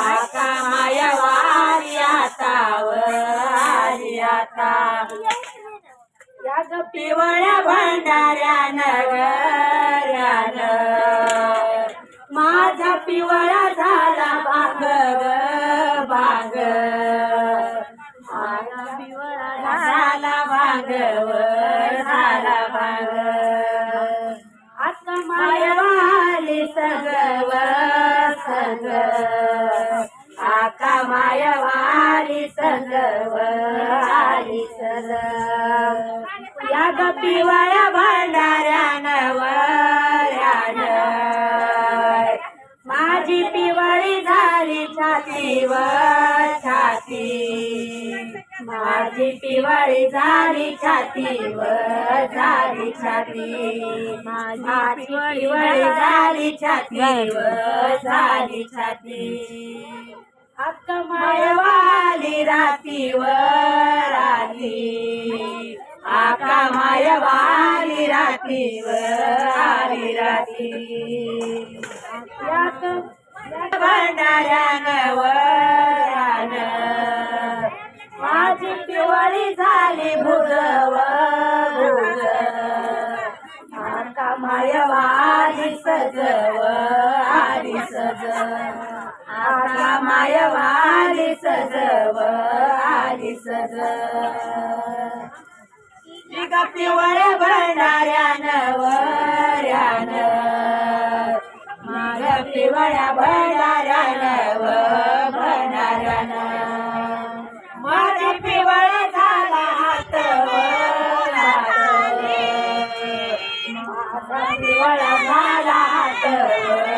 आका माया वारी आता वारी आता या ग पिवळ्या भंडाऱ्या गऱ्यान माझा पिवळा झाला भाग भाग माझा पिवळा झाला भाग झाला भाग आता माया सगव सग आका मायवाली सगव आली सग. या गपिवाया भांडाऱ्या नवऱ्यान माझी पिवळी झाली छातीवर छाती माझी पिवळी झाली छाती व झाली छाती. माझी पिवळी झाली छाती व झाली छाती. हक्क मायवाली राती व राती. आका मायवाली राती व आली राती. यात भंडाऱ्यानं पिवळी झाली भुजव भुग आता मायवाली सजव आली सज आता मायवाली सजव आली सज ग पिवळ्या भंडाऱ्यानं वऱ्यान माझ्या पिवळ्या भंडाऱ्यानं đời